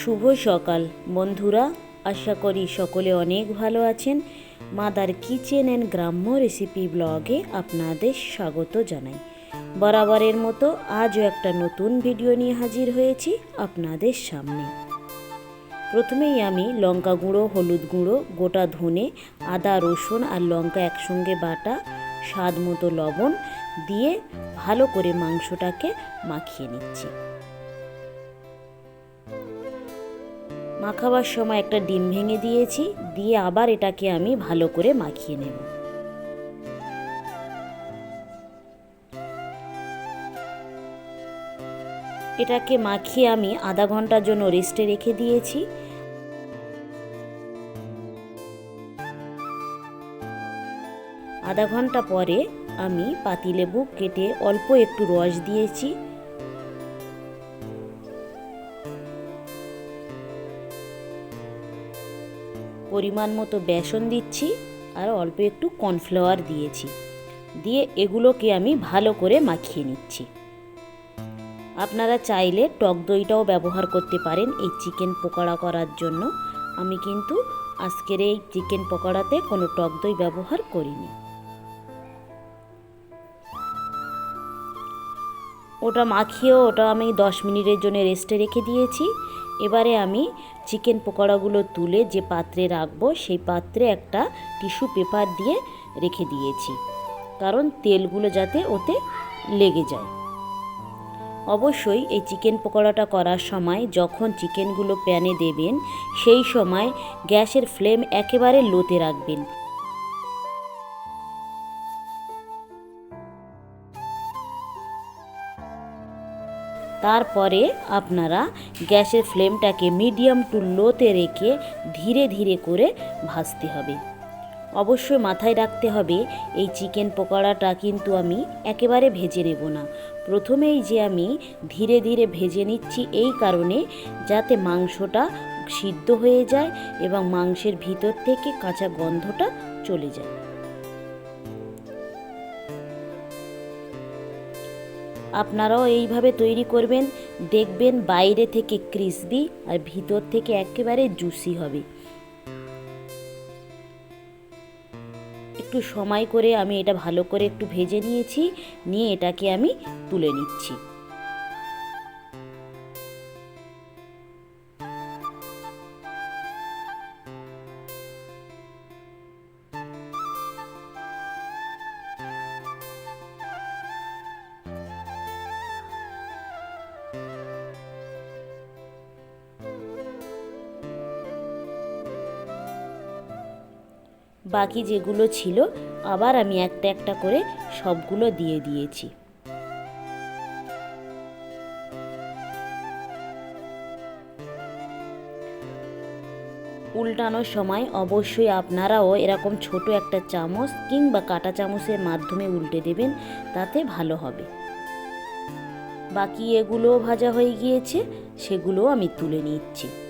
শুভ সকাল। বন্ধুরা, আশা করি সকলে অনেক ভালো আছেন। মাদার কিচেন অ্যান্ড গ্রাম্য রেসিপি ব্লগে আপনাদের স্বাগত জানাই। বরাবরের মতো আজও একটা নতুন ভিডিও নিয়ে হাজির হয়েছি আপনাদের সামনে। প্রথমেই আমি লঙ্কা গুঁড়ো, হলুদ গুঁড়ো, গোটা ধনে, আদা, রসুন আর লঙ্কা একসঙ্গে বাটা, স্বাদ মতো লবণ দিয়ে ভালো করে মাংসটাকে মাখিয়ে নিচ্ছি। মাখাবার সময় একটা ডিম ভেঙে দিয়েছি, দিয়ে আবার এটাকে আমি ভালো করে মাখিয়ে নেব। এটাকে মাখিয়ে আমি আধা ঘণ্টার জন্য রেস্টে রেখে দিয়েছি। আধা ঘণ্টা পরে আমি পাতিলেবু কেটে অল্প একটু রস দিয়েছি। পরিমাণ মতো বেসন দিচ্ছি আর অল্প একটু কর্নফ্লাওয়ার দিয়েছি। দিয়ে এগুলোকে আমি ভালো করে মাখিয়ে নিচ্ছি। আপনারা চাইলে টক দইটাও ব্যবহার করতে পারেন এই চিকেন পকোড়া করার জন্য। আমি কিন্তু আজকের এই চিকেন পকোড়াতে কোনো টক দই ব্যবহার করিনি। ওটা মাখিয়েও ওটা আমি দশ মিনিটের জন্য রেস্টে রেখে দিয়েছি। এবারে আমি চিকেন পকোড়াগুলো তুলে যে পাত্রে রাখব সেই পাত্রে একটা টিস্যু পেপার দিয়ে রেখে দিয়েছি। কারণ তেলগুলো যাতে ওতে লেগে যায়। অবশ্যই এই চিকেন পকোড়াটা করার সময় যখন চিকেনগুলো প্যানে দেবেন, সেই সময় গ্যাসের ফ্লেম একেবারে লোতে রাখবেন। তারপরে আপনারা গ্যাসের ফ্লেমটাকে মিডিয়াম টু লোতে রেখে ধীরে ধীরে করে ভাজতে হবে। অবশ্যই মাথায় রাখতে হবে, এই চিকেন পকোড়াটা কিন্তু আমি একেবারে ভেজে নেব না। প্রথমেই যে আমি ধীরে ধীরে ভেজে নিচ্ছি এই কারণে যাতে মাংসটা সিদ্ধ হয়ে যায় এবং মাংসের ভিতর থেকে কাঁচা গন্ধটা চলে যায়। আপনারাও এইভাবে তৈরি করবেন, দেখবেন বাইরে থেকে ক্রিসপি আর ভিতর থেকে একেবারে জুসি হবে। একটু সময় করে আমি এটা ভালো করে একটু ভেজে নিয়েছি, নিয়ে এটাকে আমি তুলে নিচ্ছি। বাকি যেগুলো ছিল, আবার আমি একটা একটা করে সবগুলো দিয়ে দিয়েছি। উল্টানোর সময় অবশ্যই আপনারাও এরকম ছোট একটা চামচ কিংবা কাটা চামচের মাধ্যমে উল্টে দেবেন, তাতে ভালো হবে। বাকি এগুলোও ভাজা হয়ে গিয়েছে, সেগুলোও আমি তুলে নিচ্ছি।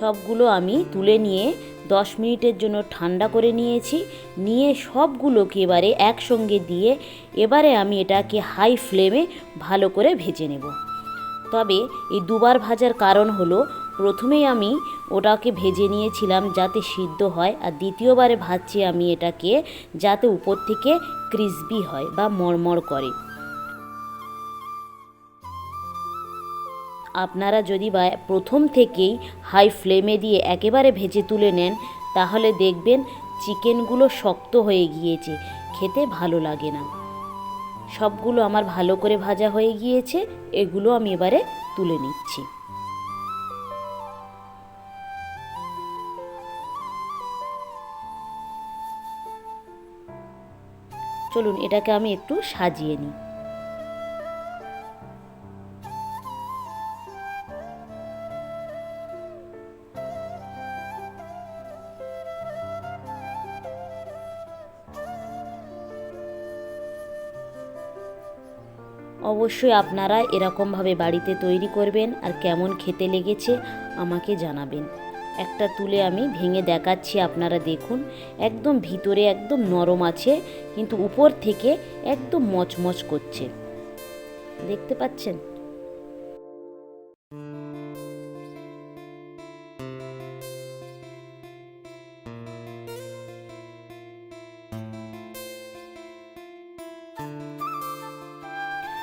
সবগুলো আমি তুলে নিয়ে দশ মিনিটের জন্য ঠান্ডা করে নিয়েছি। নিয়ে সবগুলোকে এবারে একসঙ্গে দিয়ে এবারে আমি এটাকে হাই ফ্লেমে ভালো করে ভেজে নেব। তবে এই দুবার ভাজার কারণ হলো, প্রথমেই আমি ওটাকে ভেজে নিয়েছিলাম যাতে সিদ্ধ হয় আর দ্বিতীয়বারে ভাজছি আমি এটাকে যাতে উপর থেকে ক্রিসপি হয় বা মরমর করে। আপনারা যদি বা প্রথম থেকেই হাই ফ্লেমে দিয়ে একেবারে ভেজে তুলে নেন, তাহলে দেখবেন চিকেনগুলো শক্ত হয়ে গিয়েছে। খেতে ভালো লাগে না। সবগুলো আমার ভালো করে ভাজা হয়ে গিয়েছে। এগুলো আমি এবারে তুলে নিচ্ছি। চলুন, এটাকে আমি একটু সাজিয়ে নিই। অবশ্যই আপনারা এরকমভাবে বাড়িতে তৈরি করবেন আর কেমন খেতে লেগেছে আমাকে জানাবেন। একটা তুলে আমি ভেঙে দেখাচ্ছি, আপনারা দেখুন। একদম ভিতরে একদম নরম আছে, কিন্তু উপর থেকে একদম মচমচ করছে। দেখতে পাচ্ছেন?